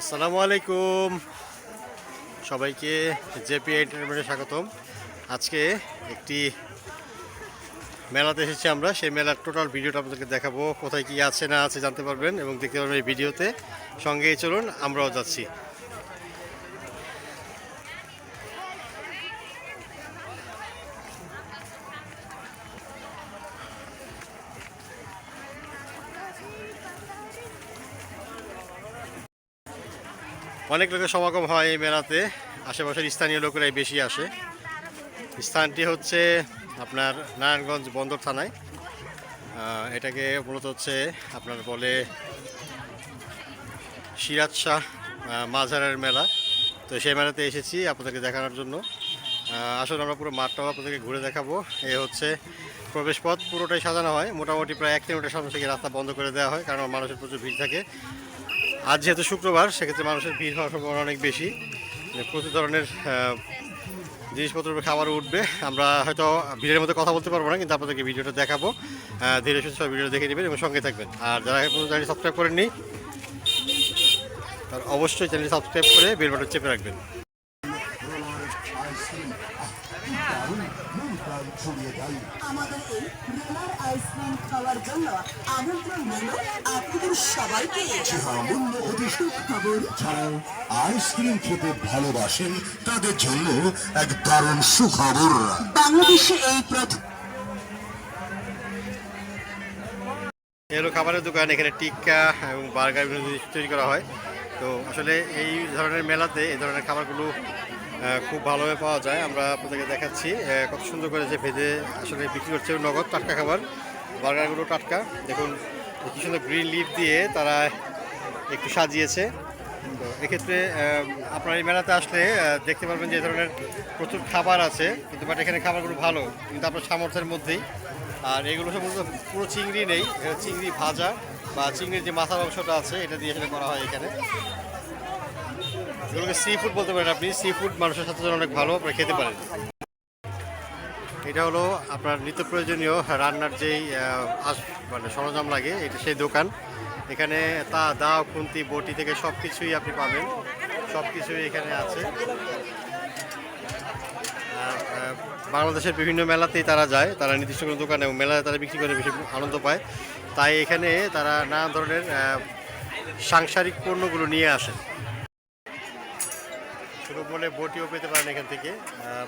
আসসালামু আলাইকুম। সবাইকে জেপি এন্টারটেনমেন্টে স্বাগতম। আজকে একটি মেলাতে এসেছি আমরা। সেই মেলার টোটাল ভিডিওটা আপনাদেরকে দেখাবো। কোথায় কি আছে না আছে জানতে পারবেন এবং দেখতে পারবেন এই ভিডিওতে। সঙ্গেই চলুন, আমরাও যাচ্ছি। অনেক লোকের সমাগম হয় এই মেলাতে। আশেপাশের স্থানীয় লোকেরাই বেশি আসে। স্থানটি হচ্ছে আপনার নারায়ণগঞ্জ বন্দর থানায়। এটাকে মূলত হচ্ছে আপনার বলে সিরাজ শাহ মাঝারের মেলা। তো সেই মেলাতে এসেছি আপনাদেরকে দেখানোর জন্য। আসলে আমরা পুরো মাঠটাও আপনাদেরকে ঘুরে দেখাবো। এ হচ্ছে প্রবেশপথ। পুরোটাই সাজানো হয়। মোটামুটি প্রায় এক কিলোমিটার সামনে থেকে রাস্তা বন্ধ করে দেওয়া হয়, কারণ মানুষের প্রচুর ভিড় থাকে। আজ যেহেতু শুক্রবার, সেক্ষেত্রে মানুষের ভিড় হওয়ার সম্ভাবনা অনেক বেশি। প্রচুর ধরনের জিনিসপত্র খাবার উঠবে। আমরা হয়তো ভিডিওর মধ্যে কথা বলতে পারব না, কিন্তু আপনাদেরকে ভিডিওটা দেখাবো। ধীরে সুস্থ ভিডিওটা দেখে নেবেন এবং সঙ্গে থাকবেন। আর যারা এখন চ্যানেল সাবস্ক্রাইব করেননি, তার অবশ্যই চ্যানেল সাবস্ক্রাইব করে বেল বাটন চেপে রাখবেন। আমাদের এই রোলার আইসক্রিম খাওয়ার জন্য আমন্ত্রণ রইল আপনাদের সবাইকে। অতি খবর ছাড়াও আইসক্রিম খেতে ভালোবাসেন তাদের জন্য এক দারুণ সুখবর। বাংলাদেশে এই প্রথম খাবারের দোকান এখানে টিক্কা এবং বার্গার বিভিন্ন জিনিস তৈরি করা হয়। তো আসলে এই ধরনের মেলাতে এই ধরনের খাবারগুলো খুব ভালোভাবে পাওয়া যায়। আমরা আপনাদেরকে দেখাচ্ছি কত সুন্দর করে যে ভেজে আসলে বিক্রি করছে নগদ টাটকা খাবার, বার্গারগুলো টাটকা। দেখুন, কি সুন্দর গ্রিন লিফ দিয়ে তারা একটু সাজিয়েছে। তো এক্ষেত্রে আপনারা এই মেলাতে আসলে দেখতে পারবেন যে ধরনের প্রচুর খাবার আছে, কিন্তু বাট এখানে খাবারগুলো ভালো, কিন্তু আপনার সামর্থ্যের মধ্যেই। আর এগুলো সব পুরো চিংড়ি নেই চিংড়ি ভাজা বা চিংড়ির যে মাথার অংশটা আছে, এটা দিয়ে সেটা করা হয় এখানে। এগুলোকে সি ফুড বলতে পারেন আপনি। সি ফুড মানুষের সাথে জন্য অনেক ভালো আপনারা খেতে পারেন। এটা হলো আপনার নিত্য প্রয়োজনীয় রান্নার যেই মানে সরঞ্জাম লাগে, এটা সেই দোকান। এখানে তা দা খুন্তি, বটি থেকে সব কিছুই আপনি পাবেন। সব কিছুই এখানে আছে। বাংলাদেশের বিভিন্ন মেলাতেই তারা যায়। তারা নির্দিষ্ট কোনো দোকানে মেলায় তারা বিক্রি করে বেশি আনন্দ পায়। তাই এখানে তারা নানা ধরনের সাংসারিক পণ্যগুলো নিয়ে আসেন। বলে বটিও পেতে পারেন এখান থেকে।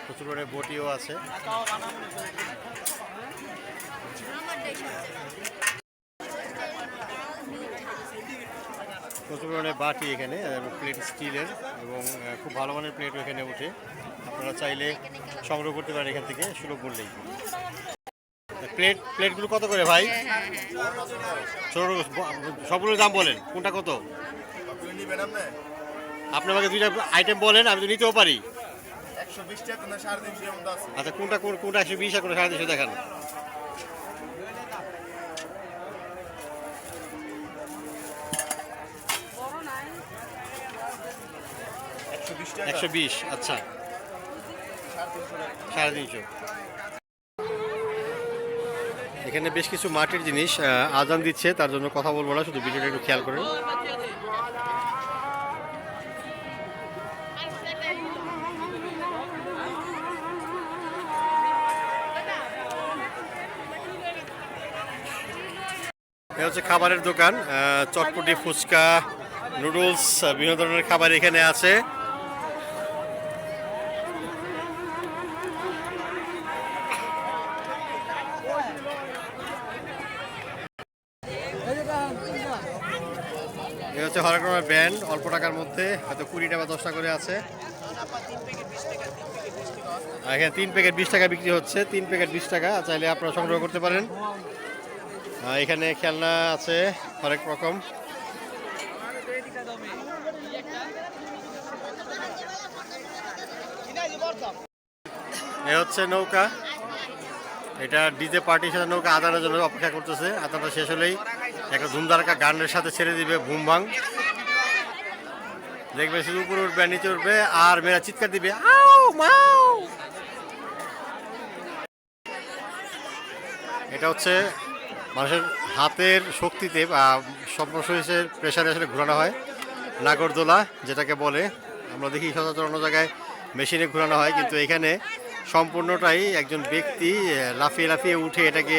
প্রচুর পরিমাণে বটিও আছে। প্রচুর পরিমাণে বাটি এখানে প্লেট স্টিলের এবং খুব ভালো মানের প্লেটও এখানে উঠে আপনারা চাইলে সংগ্রহ করতে পারেন এখান থেকে, সুলভ মূল্যেই। প্লেট প্লেটগুলো কত করে ভাই? সবগুলোর দাম বলেন, কোনটা কত? আপনি আমাকে দুইটা আইটেম বলেন, আমি তো নিতেও পারি। আচ্ছা কোনটা, কোন, কোনটা একশো বিশ আর কোনটা সাড়ে তিনশো দেখান। একশো বিশ আচ্ছা। সাড়ে তিনশো। এখানে বেশ কিছু মাটির জিনিস আজান দিচ্ছে, তার জন্য কথা বলব না, শুধু ভিডিওটা একটু খেয়াল করেন। এটা হচ্ছে খাবারের দোকান চটপটি ফুচকা নুডলস বিভিন্ন ধরনের খাবার এখানে আছে। হচ্ছে হরেক রকমের ব্যান্ড, অল্প টাকার মধ্যে, হয়তো কুড়ি টাকা দশ টাকা করে আছে। এখানে তিন প্যাকেট বিশ টাকা বিক্রি হচ্ছে, তিন প্যাকেট বিশ টাকা, চাইলে আপনারা সংগ্রহ করতে পারেন। এখানে খেলনা আছে, হরেক রকম। এ হচ্ছে নৌকা। এটা ডিজে পার্টির সাথে নৌকা আদানের জন্য অপেক্ষা করতেছে, আদানটা শেষ হলেই একটা ধুমধারাকা গানের সাথে ছেড়ে দিবে বুম ভাং দেখবে শুধু উপরে উঠবে, নিচে উঠবে, আর মেয়েরা চিৎকার দিবে এটা হচ্ছে মানুষের হাতের শক্তিতে বা সর্বশরীরের প্রেশারে আসলে ঘোরানো হয়। নাগরদোলা, যেটাকে বলে, আমরা দেখি সচরাচর অন্য জায়গায় মেশিনে ঘোরানো হয়, কিন্তু এখানে সম্পূর্ণটাই একজন ব্যক্তি লাফিয়ে লাফিয়ে উঠে এটাকে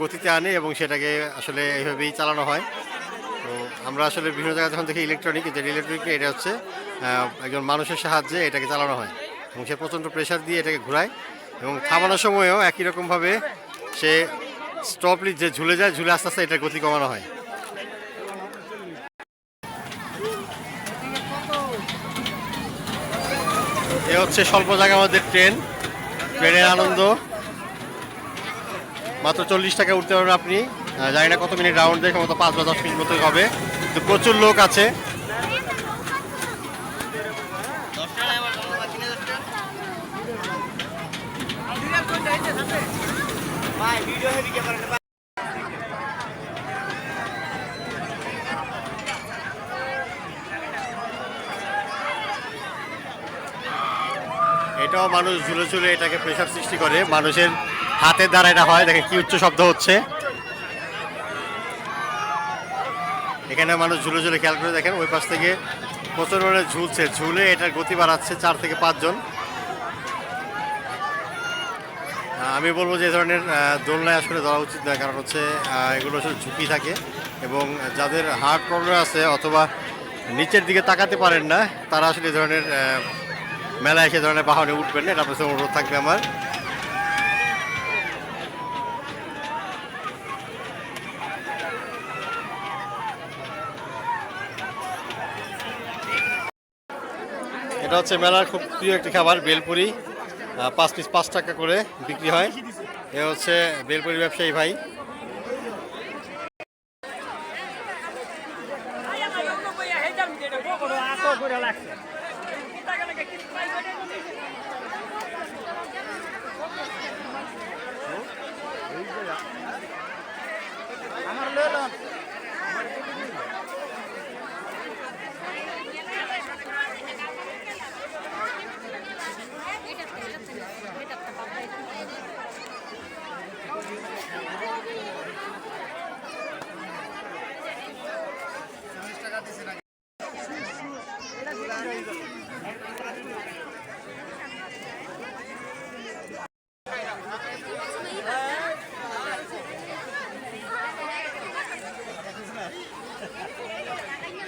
গতিতে আনে এবং সেটাকে আসলে এইভাবেই চালানো হয়। তো আমরা আসলে বিভিন্ন জায়গায় যখন দেখি ইলেকট্রনিক কিন্তু ইলেকট্রনিক এটা হচ্ছে একজন মানুষের সাহায্যে এটাকে চালানো হয় এবং সে প্রচণ্ড প্রেশার দিয়ে এটাকে ঘোরায় এবং থামানোর সময়ও একই রকমভাবে সে স্টপলি যে ঝুলে যায়, ঝুলে আস্তে আস্তে এটার গতি কমানো হয়। এ হচ্ছে স্বল্প জায়গা আমাদের ট্রেন। ট্রেনের আনন্দ। মাত্র চল্লিশ টাকা উঠতে পারবেন আপনি। জানি না কত মিনিট রাউন্ড দেখে মতো পাঁচ বা দশ মিনিট মতো হবে। তো প্রচুর লোক আছে। এটাও মানুষ ঝুলে ঝুলে এটাকে প্রেশার সৃষ্টি করে। মানুষের হাতের দ্বারা এটা হয়। দেখেন কি উচ্চ শব্দ হচ্ছে। এখানে মানুষ ঝুলে ঝুলে খেয়াল করে দেখেন, ওই পাশ থেকে প্রচুর পরিমাণে ঝুলছে। ঝুলে এটার গতি বাড়াচ্ছে চার থেকে পাঁচজন আমি বলব যে ধরনের দোলনায় আসলে ধরা উচিত নয়। কারণ হচ্ছে এগুলো আসলে ঝুঁকি থাকে এবং যাদের হার্ট প্রবলেম আছে অথবা নিচের দিকে তাকাতে পারেন না, তারা আসলে এই ধরনের মেলায় এসে ধরনের বাহনে উঠবেন না, এটা আপনার অনুরোধ থাকবে আমার। এটা হচ্ছে মেলার খুব প্রিয় একটি খাবার, বেলপুরি। পাঁচ পিস পাঁচ টাকা করে বিক্রি হয়। এ হচ্ছে বেলপুরি ব্যবসায়ী ভাই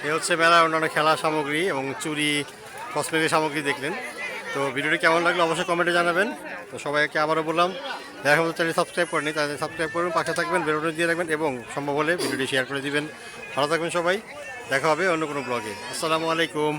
এ হচ্ছে মেলা, অন্যান্য খেলা সামগ্রী এবং চুরি কসমেটিক সামগ্রী দেখলেন। তো ভিডিওটি কেমন লাগল অবশ্যই কমেন্টে জানাবেন। তো সবাইকে আবারও বললাম দেখা মতো চ্যানেল সাবস্ক্রাইব করেনি তাদের সাবস্ক্রাইব করুন, পাশে থাকবেন বেরোনো দিয়ে রাখবেন এবং সম্ভব হলে ভিডিওটি শেয়ার করে দিবেন। ভালো থাকবেন সবাই, দেখা হবে অন্য কোনো ব্লগে আসসালামু আলাইকুম।